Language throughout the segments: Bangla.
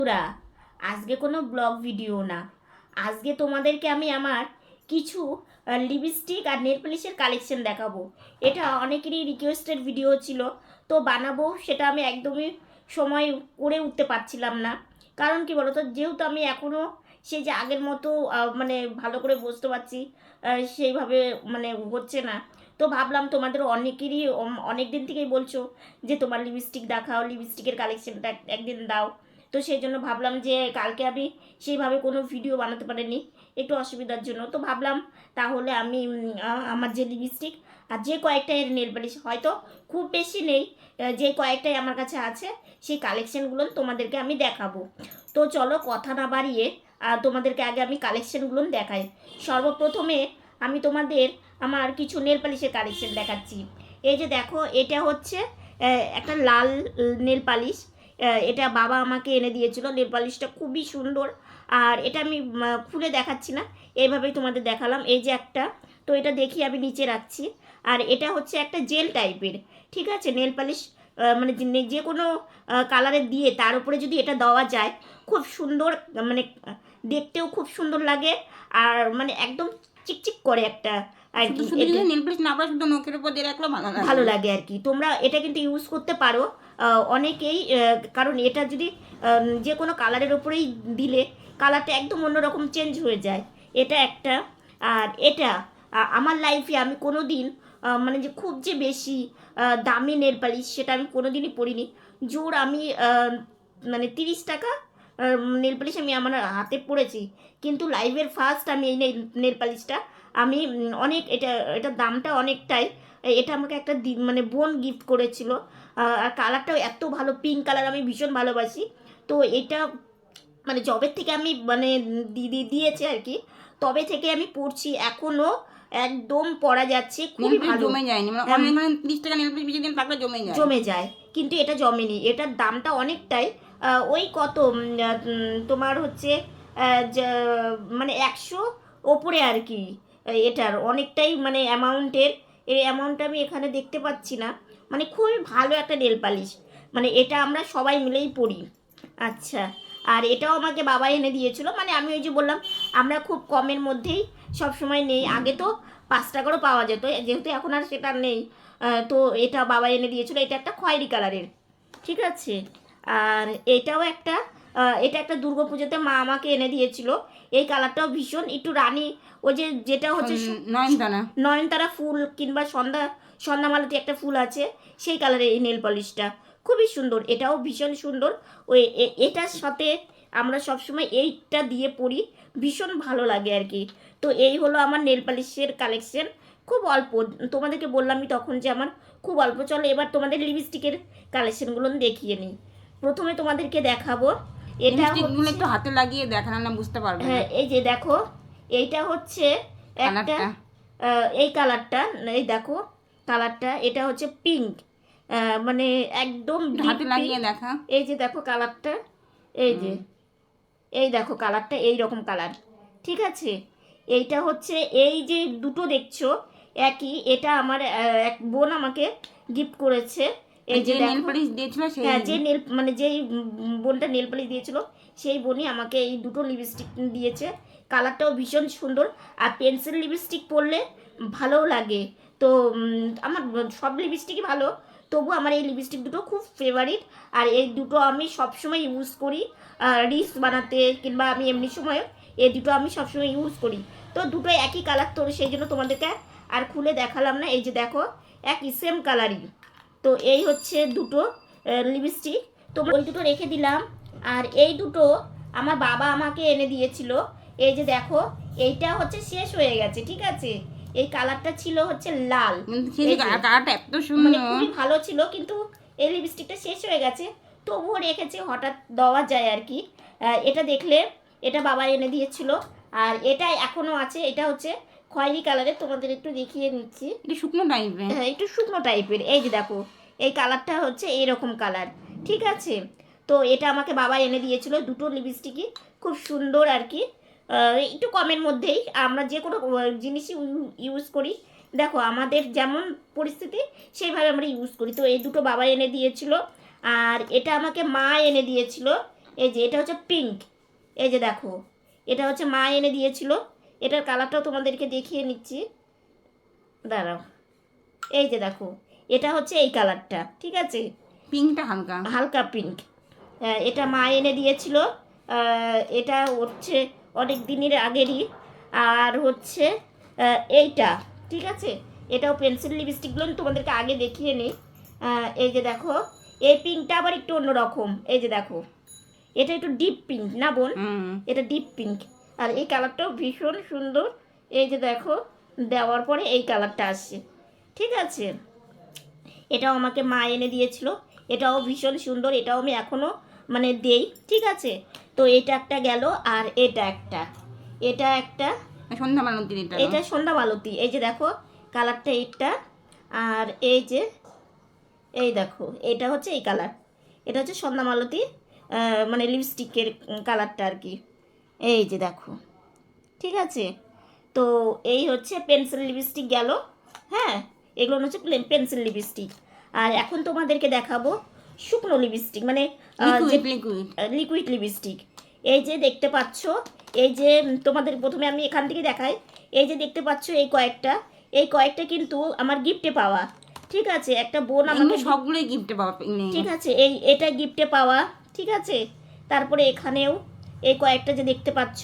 বন্ধুরা, আজকে কোনো ব্লগ ভিডিও না। আজকে তোমাদেরকে আমি আমার কিছু লিপস্টিক আর নেল পলিশের কালেকশন দেখাবো। এটা অনেকেরই রিকোয়েস্টেড ভিডিও ছিল, তো বানাবো সেটা আমি একদমই সময় করে উঠতে পারছিলাম না। কারণ কি বলতো, যেহেতু আমি এখনও সেই যে আগের মতো মানে ভালো করে বুঝতে পারছি সেইভাবে মানে হচ্ছে না। তো ভাবলাম তোমাদের অনেকেরই অনেক দিন থেকেই বলছো যে তোমার লিপস্টিক দেখাও লিপস্টিকের কালেকশনটা একদিন দাও। তো সেই জন্য ভাবলাম যে কালকে আমি সেইভাবে কোনো ভিডিও বানাতে পারিনি, একটু অসুবিধার জন্য। তো ভাবলাম তাহলে আমি আমার যে লিপস্টিক আর যে কয়েকটা এর নেল পালিশ হয়তো খুব বেশি নেই যে কয়েকটাই আমার কাছে আছে, সেই কালেকশানগুলো তোমাদেরকে আমি দেখাবো। তো চলো কথা না বাড়িয়ে আর তোমাদেরকে আগে আমি কালেকশানগুলো দেখাই। সর্বপ্রথমে আমি তোমাদের আমার কিছু নেল পালিশের কালেকশান দেখাচ্ছি। এই যে দেখো, এটা হচ্ছে একটা লাল নেল পালিশ এটা বাবা আমাকে এনে দিয়েছিল, নেল পালিশটা খুবই সুন্দর। আর এটা আমি খুলে দেখাচ্ছি না, এইভাবেই তোমাদের দেখালাম। এই যে একটা, তো এটা দেখি আমি নিচে রাখছি। আর এটা হচ্ছে একটা জেল টাইপের, ঠিক আছে? নেল পালিশ মানে যে- কোনো কালারের দিয়ে তার উপরে যদি এটা দেওয়া যায়, খুব সুন্দর মানে দেখতেও খুব সুন্দর লাগে। আর মানে একদম চিকচিক করে একটা আর কি শুধু যদি নেল পালিশ না শুধু নখের উপর দিয়ে রাখলে ভালো লাগে ভালো লাগে আর কি। তোমরা এটা কিন্তু ইউজ করতে পারো। অনেকেই কারণ এটা যদি যে কোনো কালারের ওপরেই দিলে কালারটা একদম অন্যরকম চেঞ্জ হয়ে যায়। এটা একটা। আর এটা আমার লাইফে আমি কোনো দিন মানে যে খুব যে বেশি দামি নেল পালিশ সেটা আমি কোনো দিনই পরিনি। জোর আমি মানে তিরিশ টাকা নেল পালিশ আমি আমার হাতে পড়েছি। কিন্তু লাইভের ফার্স্ট আমি এই নেল পালিশটা আমি অনেক এটা এটা দামটা অনেকটাই এটা আমাকে একটা মানে বোন গিফট করেছিল। আর কালারটাও এত ভালো পিঙ্ক কালার আমি ভীষণ ভালোবাসি। তো এটা মানে জবের থেকে আমি মানে দিদি দিয়েছে আর কি। তবে থেকে আমি পড়ছি এখনও একদম পড়া যাচ্ছে খুবই ভালো। জমে যায়নি মানে হ্যাঁ। অনেক মানে তিরিশ টাকা নেল পালিশ বেশি দিন থাকলে জমে যায়। জমে যায় কিন্তু এটা জমেনি এটার দামটা অনেকটাই ওই কত তোমার হচ্ছে মানে একশো ওপরে আর কি, এটার অনেকটাই মানে অ্যামাউন্টের এই অ্যামাউন্টটা আমি এখানে দেখতে পাচ্ছি না। মানে খুবই ভালো একটা নেল পালিশ মানে এটা আমরা সবাই মিলেই পড়ি আচ্ছা আর এটাও আমাকে বাবা এনে দিয়েছিল মানে আমি ওই যে বললাম, আমরা খুব কমের মধ্যেই সব সময় নেই। আগে তো পাঁচ টাকারও পাওয়া যেত, যেহেতু এখন আর সেটা নেই। তো এটা বাবা এনে দিয়েছিল, এটা একটা খয়েরি কালারের, ঠিক আছে? আর এটাও একটা এটা একটা দুর্গা পুজোতে মা আমাকে এনে দিয়েছিল। এই কালারটাও ভীষণ। একটু রানী ওই যে যেটা হচ্ছে নয়নতারা। নয়নতারা ফুল কিংবা সন্ধ্যা সন্ধ্যামালতি একটা ফুল আছে সেই কালারের এই নেল পলিশটা। খুবই সুন্দর। এটাও ভীষণ সুন্দর। ওই এটার সাথে আমরা সবসময় এইটা দিয়ে পরি। ভীষণ ভালো লাগে আর কি। তো এই হলো আমার নেল পালিশের কালেকশন। খুব অল্প। তোমাদেরকে বললামই তখন যে আমার খুব অল্প। চলো এবার তোমাদের লিপস্টিকের কালেকশনগুলো দেখিয়ে নিই। প্রথমে তোমাদেরকে দেখাবো। এটা হচ্ছে- একটু হাতে লাগিয়ে দেখানো না বুঝতে পারবে হ্যাঁ এই যে দেখো এইটা হচ্ছে একটা এই কালারটা এই দেখো কালারটা এটা হচ্ছে পিঙ্ক। মানে একদম হাতে লাগিয়ে দেখা। এই যে দেখো কালারটা এই যে। এই দেখো কালারটা এই রকম কালার। ঠিক আছে? এইটা হচ্ছে এই যে দুটো দেখছ একই এটা আমার এক বোন আমাকে গিফট করেছে। এই যে নেল পালিশ দিয়েছিল সেই হ্যাঁ যে নেল মানে যেই বোনটা নেল পালিশ দিয়েছিল সেই বোনই আমাকে এই দুটো লিপস্টিক দিয়েছে। কালারটাও ভীষণ সুন্দর আর পেন্সিল লিপস্টিক পরলে ভালোও লাগে। তো আমার সব লিপস্টিকই ভালো তবু আমার এই লিপস্টিক দুটো খুব ফেভারিট আর এই দুটো আমি সবসময় ইউজ করি রিস বানাতে কিংবা আমি এমনি সময় এই দুটো আমি সবসময় ইউজ করি। তো দুটো একই কালার তো সেই জন্য তোমাদেরকে আর খুলে দেখালাম না। এই যে দেখো একই সেম কালারই তো এই হচ্ছে দুটো লিপস্টিক তো ওই দুটো রেখে দিলাম। আর এই দুটো আমার বাবা আমাকে এনে দিয়েছিল। এই যে দেখো এইটা হচ্ছে শেষ হয়ে গেছে ঠিক আছে? এই কালারটা ছিল হচ্ছে লাল। কালারটা এত মানে সুন্দর। খুবই ভালো ছিল কিন্তু এই লিপস্টিকটা শেষ হয়ে গেছে। তবুও রেখেছে হঠাৎ দেওয়া যায় আর কি। এটা দেখলে এটা বাবা এনে দিয়েছিল। আর এটা এখনও আছে এটা হচ্ছে খয়েরি কালারের তোমাদের একটু দেখিয়ে নিচ্ছি। এটা শুকনো টাইপের হ্যাঁ একটু শুকনো টাইপের এই যে দেখো এই কালারটা হচ্ছে এইরকম কালার ঠিক আছে? তো এটা আমাকে বাবা এনে দিয়েছিল দুটো লিপস্টিকই খুব সুন্দর আর কি। একটু কমের মধ্যেই আমরা যে কোনো জিনিসই ইউজ করি। দেখো আমাদের যেমন পরিস্থিতি সেইভাবে আমরা ইউজ করি। তো এই দুটো বাবা এনে দিয়েছিল আর এটা আমাকে মা এনে দিয়েছিল। এই যে এটা হচ্ছে পিঙ্ক এই যে দেখো এটা হচ্ছে মা এনে দিয়েছিল। এটার কালারটাও তোমাদেরকে দেখিয়ে নিচ্ছি। দাঁড়াও। এই যে দেখো এটা হচ্ছে এই কালারটা ঠিক আছে? পিঙ্কটা হালকা। হালকা পিঙ্ক। এটা মা এনে দিয়েছিল। এটা হচ্ছে অনেক দিনের আগেরই। আর হচ্ছে এইটা ঠিক আছে? এটাও পেন্সিল লিপস্টিকগুলো তোমাদেরকে আগে দেখিয়ে নিই। এই যে দেখো এই পিঙ্কটা আবার একটু অন্যরকম। এই যে দেখো এটা একটু ডিপ পিঙ্ক না বোন? এটা ডিপ পিঙ্ক। আর এই কালারটাও ভীষণ সুন্দর। এই যে দেখো দেওয়ার পরে এই কালারটা আসছে। ঠিক আছে? এটাও আমাকে মা এনে দিয়েছিল। এটাও ভীষণ সুন্দর এটাও আমি এখনও মানে দেই। ঠিক আছে? তো এটা একটা গেল আর এটা একটা। এটা একটা সন্ধ্যা এটা এটা সন্ধ্যা মালতী। এই যে দেখো কালারটা এইটা। আর এই যে এই দেখো এটা হচ্ছে এই কালার। এটা হচ্ছে সন্ধ্যা মালতী মানে লিপস্টিকের কালারটা আর কি। এই যে দেখো ঠিক আছে? তো এই হচ্ছে পেন্সিল লিপস্টিক গেল হ্যাঁ? এগুলো হচ্ছে পেন্সিল লিপস্টিক আর এখন তোমাদেরকে দেখাবো শুকনো লিপস্টিক মানে লিকুইড লিপস্টিক এই যে দেখতে পাচ্ছ এই যে তোমাদের প্রথমে আমি এখান থেকে দেখাই। এই যে দেখতে পাচ্ছ এই কয়েকটা এই কয়েকটা কিন্তু আমার গিফটে পাওয়া ঠিক আছে? একটা বোন আমাকে সবগুলোই গিফটে পাওয়া ঠিক আছে? এই এটা গিফটে পাওয়া ঠিক আছে? তারপরে এখানেও এই কয়েকটা যে দেখতে পাচ্ছ,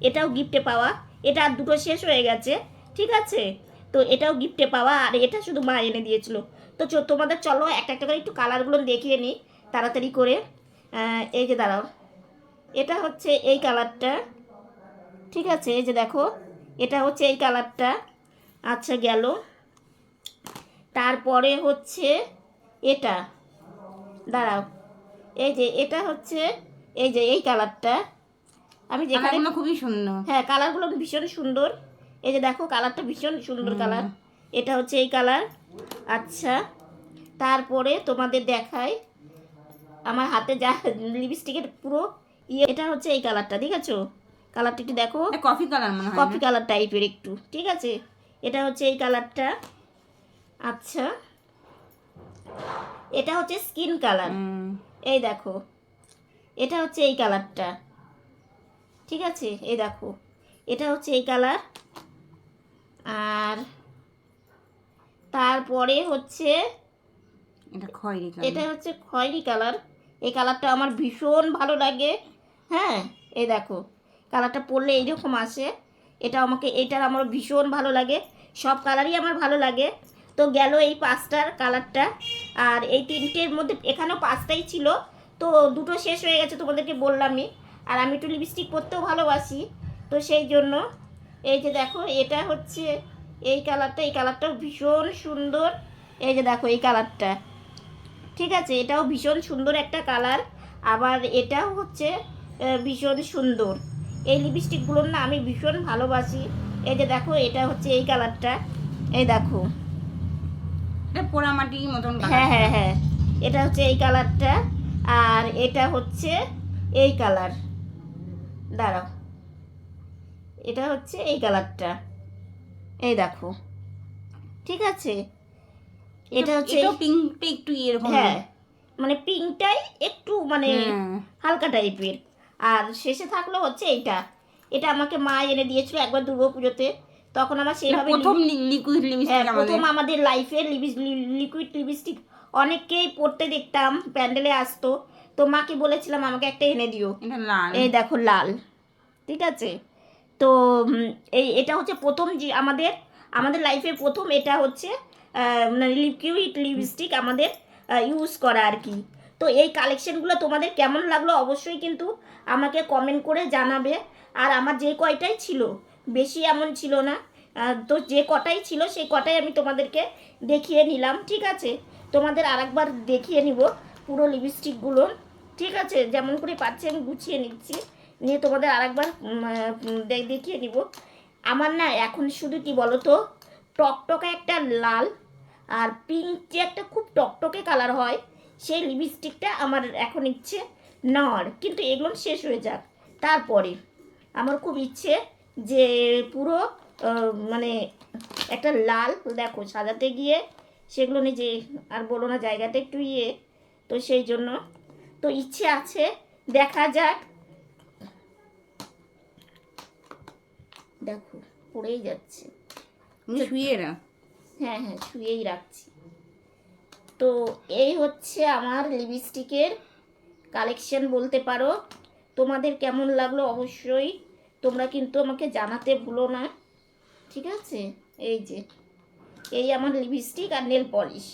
এটাও গিফটে পাওয়া। এটা আর দুটো শেষ হয়ে গেছে, ঠিক আছে? তো এটাও গিফটে পাওয়া, আর এটা শুধু মা এনে দিয়েছিল। তো চ- তোমাদের চলো একটা একটা করে একটু কালারগুলো দেখিয়ে নিই, তাড়াতাড়ি করে। এই যে দাঁড়াও। এটা হচ্ছে এই কালারটা ঠিক আছে? এই যে দেখো, এটা হচ্ছে এই কালারটা আচ্ছা গেল। তারপরে হচ্ছে এটা। দাঁড়াও। এই যে, এটা হচ্ছে, এই যে এই কালারটা আমি যেখানে খুবই সুন্দর। হ্যাঁ কালারগুলো ভীষণ সুন্দর। এই যে দেখো কালারটা ভীষণ সুন্দর কালার এটা হচ্ছে এই কালার আচ্ছা তারপরে তোমাদের দেখাই। আমার হাতে যা লিপস্টিকের পুরো ইয়ে এটা হচ্ছে এই কালারটা ঠিক আছে কালারটা একটু দেখো। কফি কালার মনে হয় কফি কালার টাইপের একটু ঠিক আছে? এটা হচ্ছে এই কালারটা আচ্ছা এটা হচ্ছে স্কিন কালার এই দেখো এটা হচ্ছে এই কালারটা ঠিক আছে? এই দেখো। এটা হচ্ছে এই কালার। আর তারপরে হচ্ছে এটা খয়েরি এটা কালার হচ্ছে খয়েরি কালার। এই কালারটা আমার ভীষণ ভালো লাগে। হ্যাঁ এই দেখো। কালারটা পরলে এইরকম আসে। এটা আমাকে এটার আমার ভীষণ ভালো লাগে। সব কালারই আমার ভালো লাগে। তো গেল এই পাঁচটার কালারটা। আর এই তিনটের মধ্যে এখানেও পাঁচটাই ছিল। তো দুটো শেষ হয়ে গেছে তোমাদেরকে বললামই। আর আমি একটু লিপস্টিক পরতেও ভালোবাসি তো সেই জন্য এই যে দেখো এটা হচ্ছে এই কালারটা এই কালারটাও ভীষণ সুন্দর। এই যে দেখো এই কালারটা ঠিক আছে এটাও ভীষণ সুন্দর একটা কালার আবার এটাও হচ্ছে ভীষণ সুন্দর। এই লিপস্টিকগুলোর না আমি ভীষণ ভালোবাসি। এই যে দেখো এটা হচ্ছে এই কালারটা এই দেখো। এটা পোড়ামাটি মতন হ্যাঁ হ্যাঁ হ্যাঁ। এটা হচ্ছে এই কালারটা আর এটা হচ্ছে এই কালার দাঁড়াও। এটা হচ্ছে এই কালারটা। এই দেখো। ঠিক আছে? এটা হচ্ছে এটাও পিঙ্কটা একটু এরকম হ্যাঁ। মানে পিঙ্কটাই একটু মানে হ্যাঁ। হালকা টাইপের আর শেষে থাকল হচ্ছে এইটা। এটা আমাকে মা এনে দিয়েছিল একবার দুর্গা পুজোতে তখন আমার এটা সেইভাবে প্রথম লিকুইড হ্যাঁ লিপস্টিক প্রথম আমাদের লাইফে লিকুইড লিপস্টিক অনেককেই পড়তে দেখতাম। প্যান্ডেলে আসতো। তো মাকে বলেছিলাম আমাকে একটা এনে দিও। লাল। এই দেখো লাল। ঠিক আছে? তো এই এটা হচ্ছে প্রথম যে আমাদের আমাদের লাইফে প্রথম এটা হচ্ছে মানে লিকুইড লিপস্টিক আমাদের ইউজ করা আর কি। তো এই কালেকশনগুলো তোমাদের কেমন লাগল অবশ্যই কিন্তু আমাকে কমেন্ট করে জানাবে। আর আমার যে কয়টাই ছিল বেশি এমন ছিল না। তো যে কটাই ছিল সেই কটাই আমি তোমাদেরকে দেখিয়ে নিলাম ঠিক আছে? তোমাদের আরেকবার দেখিয়ে নিব পুরো লিপস্টিকগুলো ঠিক আছে, যেমন করে পাচ্ছি, আমি গুছিয়ে নিচ্ছি। নিয়ে তোমাদের আরেকবার দেখিয়ে নিব। আমার না এখন শুধু কি বলো তো টকটকে একটা লাল আর পিঙ্ক যে একটা খুব টকটকে কালার হয়, সেই লিপস্টিকটা আমার এখন ইচ্ছে নেওয়ার। কিন্তু এগুলো শেষ হয়ে যাক। তারপরে আমার খুব ইচ্ছে যে পুরো মানে একটা লাল, দেখো সাজাতে গিয়ে সেগুলো নিজে, আর বলো না জায়গাটা একটু ইয়ে তো সেই জন্য তো ইচ্ছে আছে দেখা যাক। দেখো পড়েই যাচ্ছে। তুমি শুয়ে না? হ্যাঁ হ্যাঁ শুয়েই রাখছি। তো এই হচ্ছে আমার লিপস্টিকের কালেকশন বলতে পারো। তোমাদের কেমন লাগল অবশ্যই তোমরা কিন্তু আমাকে জানাতে ভুলো না। ঠিক আছে? এই যে এই আমার লিপস্টিক আর নেল পলিশ।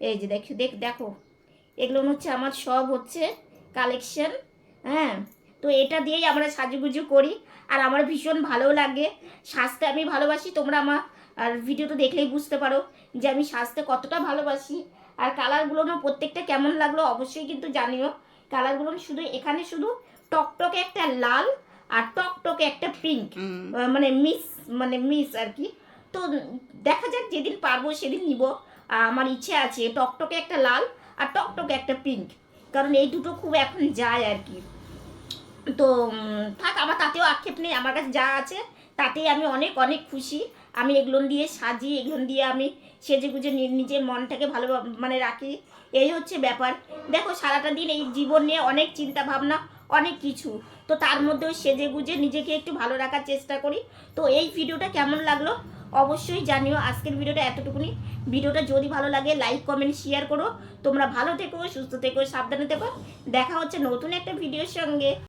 এই যে দেখো দেখ দেখো। এগুলো হচ্ছে আমার সব হচ্ছে কালেকশন হ্যাঁ? তো এটা দিয়েই আমরা সাজুগুজু করি। আর আমার ভীষণ ভালো লাগে। সাজতে আমি ভালোবাসি তোমরা আমার আর ভিডিওটা দেখলেই বুঝতে পারো যে আমি সাজতে কতটা ভালোবাসি। আর কালারগুলো না প্রত্যেকটা কেমন লাগল অবশ্যই কিন্তু জানিও। কালারগুলো শুধু এখানে শুধু টকটকে একটা লাল আর টকটকে একটা পিঙ্ক মানে মিস মানে মিস আর কি। তো দেখা যাক যেদিন পারব সেদিন নিব। আমার ইচ্ছে আছে টকটকে একটা লাল আর টকটকে একটা পিঙ্ক কারণ এই দুটো খুব এখন যায় আর কি। তো থাক আমার তাতেও আক্ষেপ নেই। আমার কাছে যা আছে, তাতেই আমি অনেক অনেক খুশি। আমি এগুলো দিয়ে সাজি এগুলো দিয়ে আমি সেজে গুজে নিজের মনটাকে ভালো মানে রাখি। এই হচ্ছে ব্যাপার। দেখো, সারাটা দিন এই জীবন নিয়ে অনেক চিন্তা ভাবনা অনেক কিছু। তো তার মধ্যেও সেজে গুজে নিজেকে একটু ভালো রাখার চেষ্টা করি। তো এই ভিডিওটা কেমন লাগল? অবশ্যই জানিও আজকের ভিডিওটা এতটুকুনি। ভিডিওটা যদি ভালো লাগে লাইক কমেন্ট শেয়ার করো। তোমরা ভালো থেকো, সুস্থ থেকো, সাবধানে থেকো। দেখা হচ্ছে নতুন একটা ভিডিওর সঙ্গে।